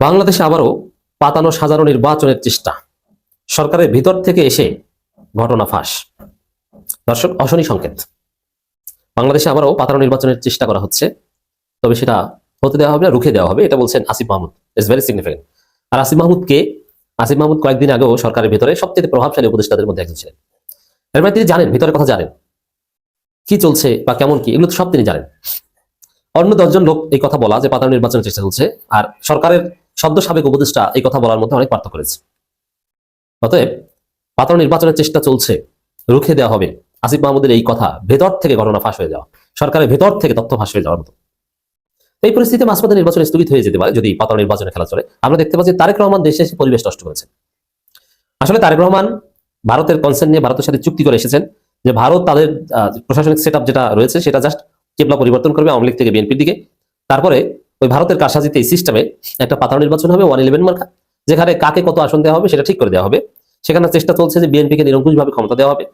বাংলাদেশে আবারও পাতানো সাজানো নির্বাচনের চেষ্টা। সরকারের ভিতর থেকে এসে ঘটনা ফাঁস। দর্শক, অশনি সংকেত। বাংলাদেশে আবারও পাতানো নির্বাচনের চেষ্টা করা হচ্ছে। তবে সেটা হতে দেওয়া হবে না, রুখে দেওয়া হবে, এটা বলছেন Asif Mahmud. It's very significant আর আসিফ মাহমুদকে আসিফ মাহমুদ কয়েকদিন আগেও সরকারের ভিতরে সবচেয়ে প্রভাবশালী উপদেষ্টাদের মধ্যে একজন ছিলেন। এর মানে তিনি জানেন, ভিতরের কথা জানেন। কি চলছে বা কেমন কি, এগুলো তো সব তিনি জানেন। অন্য দশজন লোক এই কথা বলা যে পাতানো নির্বাচনের চেষ্টা চলছে, আর সরকারের সদ্য সাবেক উপদেষ্টা এই কথা বলার মধ্যে অনেক পার্থক্য রয়েছে। অতএব পাতানো নির্বাচনের চেষ্টা চলছে, রুখে দেওয়া হবে। আসিফ মাহমুদের এই কথা ভেতর থেকে ঘটনা ফাঁস হয়ে যাওয়া, সরকারের ভেতর থেকে তথ্য ফাঁস হয়ে যাওয়ার মতো। এই পরিস্থিতিতে মাঝপথে নির্বাচন স্থগিত হয়ে যেতে পারে, যদি পাতানো নির্বাচনে খেলা চলে। আমরা দেখতে পাচ্ছি তারেক রহমান দেশে এসে পরিবেশ নষ্ট করেছে। আসলে তারেক রহমান ভারতের কনসেন্ট নিয়ে ভারতের সাথে চুক্তি করে এসেছেন যে ভারত তাদের প্রশাসনিক সেট যেটা রয়েছে সেটা জাস্ট কেবলা পরিবর্তন করবে আওয়ামী লীগ থেকে বিএনপির দিকে। তারপরে ওই ভারতের কারসাজিতে এই সিস্টেমে একটা পাতানো নির্বাচন হবে ওয়ান ইলেভেন মার্কা যেখানে কাকে কত আসন দেওয়া হবে সেটা ঠিক করে দেওয়া হবে। সেখানে চেষ্টা চলছে যে বিএনপিকে নিরঙ্কুশভাবে ক্ষমতা দেওয়া হবে।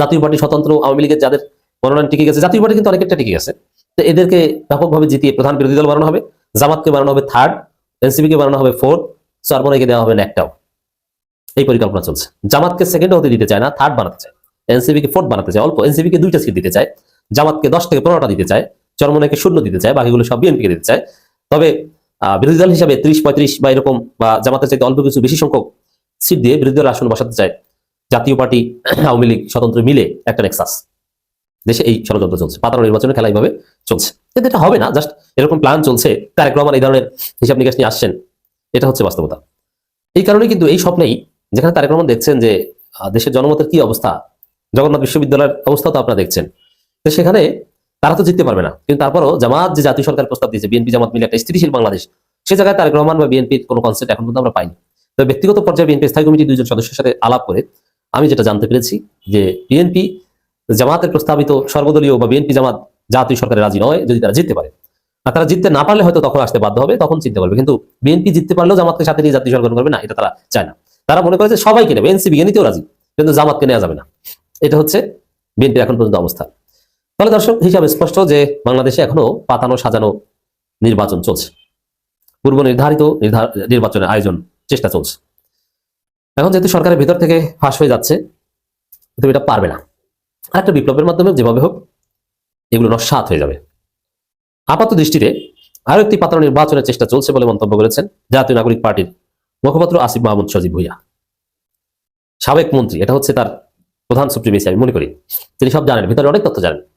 জাতীয় পার্টি, স্বতন্ত্র আওয়ামী লীগের যাদের মনোনয়ন টিকে গেছে, জাতীয় পার্টি কিন্তু অনেকটা টিকে গেছে। তো এদেরকে ব্যাপকভাবে জিতিয়ে প্রধান বিরোধী দল বানানো হবে। জামাতকে বানানো হবে থার্ড এনসিপিকে বানানো হবে ফোর্থ চরমনাইকে দেওয়া হবে একটাও এই পরিকল্পনা চলছে। জামাতকে সেকেন্ড হতে দিতে চায় না থার্ড বানাতে চায়। এনসিপি কে ফোর্থ বানাতে চায়, অল্প। এনসিপি কে দুইটা সিট দিতে চায়। জামাতকে দশ থেকে পনেরোটা দিতে চায়। চরমনাইকে শূন্য দিতে চায়, বাকিগুলো সব বিএনপি কে দিতে চায়। তবে বিরোধী দল হিসাবে ত্রিশ, পঁয়ত্রিশ বা এরকম বা জামাতের চাইতে অল্প কিছু বেশি সংখ্যক সিট দিয়ে বিরোধী দল আসন বসাতে চায়। জাতীয় পার্টি, আওয়ামী লীগ স্বতন্ত্র মিলে একটা নেক্সাস দেশে এই ষড়যন্ত্র চলছে। পাতানো নির্বাচনের খেলা এইভাবে চলছে। কিন্তু এটা হবে না জাস্ট এরকম প্ল্যান চলছে। তারেক রহমান এই ধরনের হিসাব নিকাশ নিয়ে আসছেন, এটা হচ্ছে বাস্তবতা। এই কারণে কিন্তু এই স্বপ্নেই যেখানে তারেক রহমান দেখছেন যে দেশের জনমতের কি অবস্থা, জগন্নাথ বিশ্ববিদ্যালয়ের অবস্থা তো আপনারা দেখছেন। তো সেখানে তারা তো জিততে পারবে না। কিন্তু তারপরও জামাত যে জাতীয় সরকার প্রস্তাব দিয়েছে, বিএনপি জামাত মিলে একটা স্থিতিশীল বাংলাদেশ, সে জায়গায় তারেক রহমান বা বিএনপির কোনো কনসেপ্ট এখন পর্যন্ত আমরা পাইনি। তো ব্যক্তিগত পর্যায়ে বিএনপি স্থায়ী কমিটির দুইজন সদস্যের সাথে আলাপ করে আমি যেটা জানতে পেরেছি যে বিএনপি জামাতের প্রস্তাবিত সর্বদলীয় বা বিএনপি জামাত জাতীয় সরকারের রাজি নয় যদি তারা জিততে পারে। আর তারা জিততে না পারলে হয়তো তখন আসতে বাধ্য হবে, তখন চিনতে পারবে। কিন্তু বিএনপি জিততে পারলেও জামাতকে সাথে নিয়ে জাতীয় সরকার করবে না, এটা তারা চায় না। তারা মনে করে যে সবাইকে নেবে এনসিবি কে নিতেও রাজি, কিন্তু জামাতকে নেওয়া যাবে না। এটা হচ্ছে বিএনপির এখন পর্যন্ত অবস্থা। তাহলে দর্শক, হিসাবে স্পষ্ট যে বাংলাদেশে এখনও পাতানো, সাজানো নির্বাচন চলছে। পূর্ব নির্ধারিত নির্ধার- নির্বাচনের আয়োজন চেষ্টা চলছে। এখন যেহেতু সরকারের ভিতর থেকে ফাঁস হয়ে যাচ্ছে তুমি এটা পারবে না। আর একটা বিপ্লবের মাধ্যমে যেভাবে হোক, এগুলো নস্বাত হয়ে যাবে। আপাত দৃষ্টিতে আরও একটি পাতানো নির্বাচনের চেষ্টা চলছে বলে মন্তব্য করেছেন জাতীয় নাগরিক পার্টির মুখপাত্র আসিফ মাহমুদ সজিব ভুইয়া। সাবেক মন্ত্রী, এটা হচ্ছে তার প্রধান সুপ্রিমেসি আমি মনে করি। তিনি সব জানেন, ভিতরে অনেক তথ্য জানেন।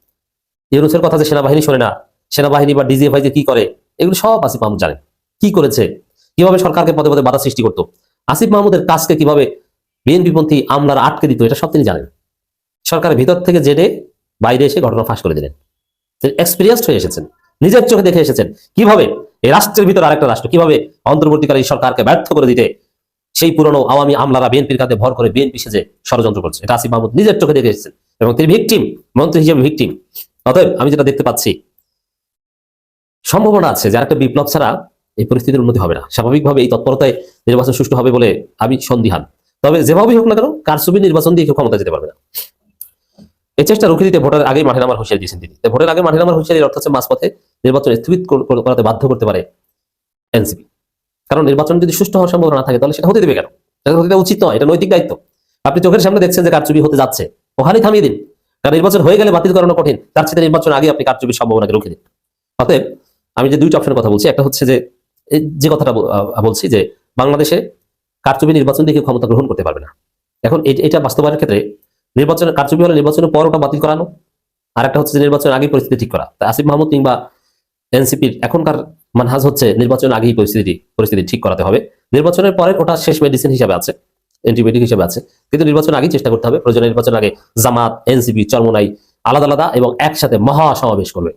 ইউনুসের কথা যে সেনাবাহিনী শোনে না, সেনাবাহিনী বা ডিজিএফআই যে কি করে, এগুলো সব আসিফ মাহমুদ জানেন কি করেছে? কীভাবে সরকারকে পদে পদে বাধা সৃষ্টি করতো? আসিফ মাহমুদের কাজকে কীভাবে বিএনপি পন্থী আমলারা আটকে দিত, এটা সব তিনি জানেন। সরকারের ভিতর থেকে জেনে বাইরে এসে ঘটনা ফাঁস করে দিলেন। এক্সপিরিয়েন্সড হয়ে এসেছেন, নিজের চোখে দেখে এসেছেন। কীভাবে এই রাষ্ট্রের ভিতর আরেকটা রাষ্ট্র, কীভাবে অন্তর্বর্তীকালীন সরকারকে ব্যর্থ করে দিতে সেই পুরনো আওয়ামী আমলারা বিএনপির কাছে ভর করে বিএনপি সেজে ষড়যন্ত্র করছে। এটা আসিফ মাহমুদ নিজের চোখে দেখে এসেছেন এবং তিনি ভিকটিম মন্ত্রী হিসেবে ভিকটিম অতএব আমি যেটা দেখতে পাচ্ছি, সম্ভাবনা আছে যে একটা বিপ্লব ছাড়া এই পরিস্থিতির উন্নতি হবে না। স্বাভাবিকভাবে এই তৎপরতায় নির্বাচন সুষ্ঠু হবে বলে আমি সন্দিহান। তবে যেভাবেই হোক না কেন কারসুবি নির্বাচন দিয়ে কেউ ক্ষমতা যেতে পারবে না। এই চেষ্টা রুখে দিতে ভোটের আগে মাঠে নামার হুঁশিয়ারি দিয়েছেন তিনি। ভোটের আগে মাঠে নামার হুঁশিয়ারির অর্থ হচ্ছে মাঝপথে নির্বাচন স্থগিত কর- কর- করাতে বাধ্য করতে পারে এনসিপি। কারণ নির্বাচন যদি সুষ্ঠু হওয়ার সম্ভাবনা না থাকে, তাহলে সেটা হতে দেবে কেন? এটা হতে উচিত নয়, এটা নৈতিক দায়িত্ব। আপনি চোখের সামনে দেখছেন যে কারচুপি হতে যাচ্ছে। ওখানেই থামিয়ে দিন। কারণ নির্বাচন হয়ে গেলে বাতিল করানো কঠিন। তার সাথে নির্বাচন আগে আপনি কারচুপির সম্ভাবনাকে রুখে দিন। অতএব আমি যে দুইটা অপশনের কথা বলছি, একটা হচ্ছে যে যে কথাটা বলছি যে, বাংলাদেশে কারচুপি নির্বাচন দিয়ে ক্ষমতা গ্রহণ করতে পারবে না। এখন এটা বাস্তবায়নের ক্ষেত্রে নির্বাচনের কারচুপি হলে নির্বাচনের পর ওটা বাতিল করানো আর একটা হচ্ছে যে নির্বাচনের আগে পরিস্থিতি ঠিক করা। তা আসিফ মাহমুদ কিংবা এনসিপির এখনকার মানহাজ হচ্ছে নির্বাচন আগেই পরিস্থিতি পরিস্থিতি ঠিক করাতে হবে। নির্বাচনের পরে ওটা শেষ মেডিসিন হিসাবে আছে। অ্যান্টিবায়োটিক হিসেবে আছে। কিন্তু নির্বাচন আগেই চেষ্টা করতে হবে। প্রয়োজনে নির্বাচন আগে জামাত, এনসিপি, চরমনাই আলাদা আলাদা এবং একসাথে মহা সমাবেশ করবে।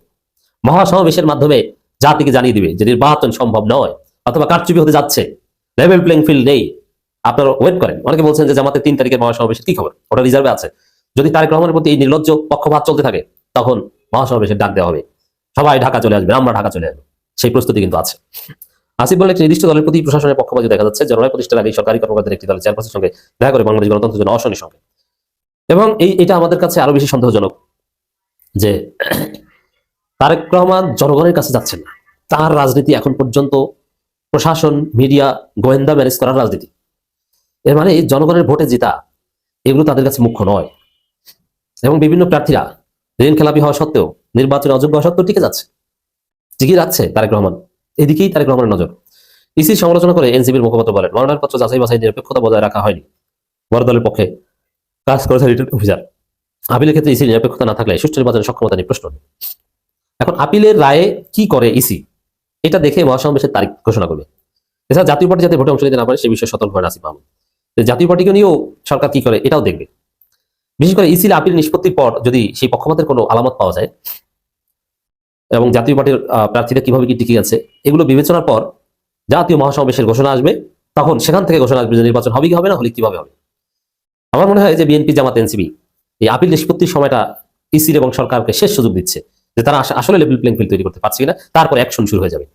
মহা সমাবেশের মাধ্যমে জাতিকে জানিয়ে দিবে যে নির্বাচন সম্ভব নয় অথবা কারচুপি হতে যাচ্ছে। লেভেল প্লেইং ফিল্ড নেই। আপনারা ওয়েট করেন। অনেকে বলছেন যে জামাতের তিন তারিখের মহাসমাবেশের কি খবর? ওটা রিজার্ভে আছে। যদি তারেক রহমানের প্রতি এই নির্লজ্জ পক্ষপাত চলতে থাকে, তখন মহাসমাবেশের ডাক দেওয়া হবে। সবাই ঢাকা চলে আসবে, আমরা ঢাকা চলে আসব। সেই প্রস্তুতি কিন্তু আছে। আসিফ বলে একটি নির্দিষ্ট দলের প্রতি প্রশাসনের পক্ষপাতী দেখা যাচ্ছে। জনরায় প্রতিষ্ঠার আগে সরকারি কর্মকর্তাদের একটি দলের চেয়ারপারসনের সঙ্গে দেখা করে বাংলাদেশ গণতন্ত্রের জন্য অশনের সঙ্গে। এবং এই, এটা আমাদের কাছে আরও বেশি সন্দেহজনক যে তারেক রহমান জনগণের কাছে যাচ্ছেন না। তার রাজনীতি এখন পর্যন্ত প্রশাসন, মিডিয়া, গোয়েন্দা ম্যানেজ করার রাজনীতি। এর মানে জনগণের ভোটে জেতা এগুলো তাদের কাছে মুখ্য নয়। এবং বিভিন্ন প্রার্থীরা ঋণ খেলাপি হওয়া সত্ত্বেও, নির্বাচনে অযোগ্য হওয়া সত্ত্বেও টিকে যাচ্ছে। টিকে যাচ্ছে তারেক রহমান। এদিকেই তারেক রহমানের নজর। ইসি সমালোচনা করে এনসিপির মুখপাত্র বলেন মনোনয়নপত্র যাচাই বাছাই নিরপেক্ষতা বজায় রাখা হয়নি। বড় দলের পক্ষে কাজ করেছে রিটার্ন অফিসার। আপিলের ক্ষেত্রে ইসির নিরপেক্ষতা না থাকলে সুষ্ঠু নির্বাচনের সক্ষমতা নিয়ে প্রশ্ন। এখন আপিলের রায়ে কি করে ইসি? এটা দেখে মহাসমাবেশের তারিখ ঘোষণা করবে। এছাড়া জাতীয় পার্টি যাতে ভোটে অংশ নিতে না পারে, সে বিষয়ে সতর্ক হয় আসিফ মাহমুদ। জাতীয় পার্টিকে নিয়েও সরকার কি করে, এটাও দেখবে। বিশেষ করে ইসির আপিল নিষ্পত্তির পর যদি সেই পক্ষপাতের কোনো আলামত পাওয়া যায় এবং জাতীয় পার্টির প্রার্থীরা কীভাবে কি টিকে আছে, এগুলো বিবেচনার পর জাতীয় মহাসমাবেশের ঘোষণা আসবে। তখন সেখান থেকে ঘোষণা আসবে যে নির্বাচন হবে কি হবে না, হলে কীভাবে হবে। আমার মনে হয় যে বিএনপি, জামাত এনসিবি এই আপিল নিষ্পত্তির সময়টা ইসির এবং সরকারকে শেষ সুযোগ দিচ্ছে, যে তারা আস- আসলে লেভেল প্লেইং ফিল্ড তৈরি করতে পারছে কিনা, তারপর অ্যাকশন শুরু হয়ে যাবে।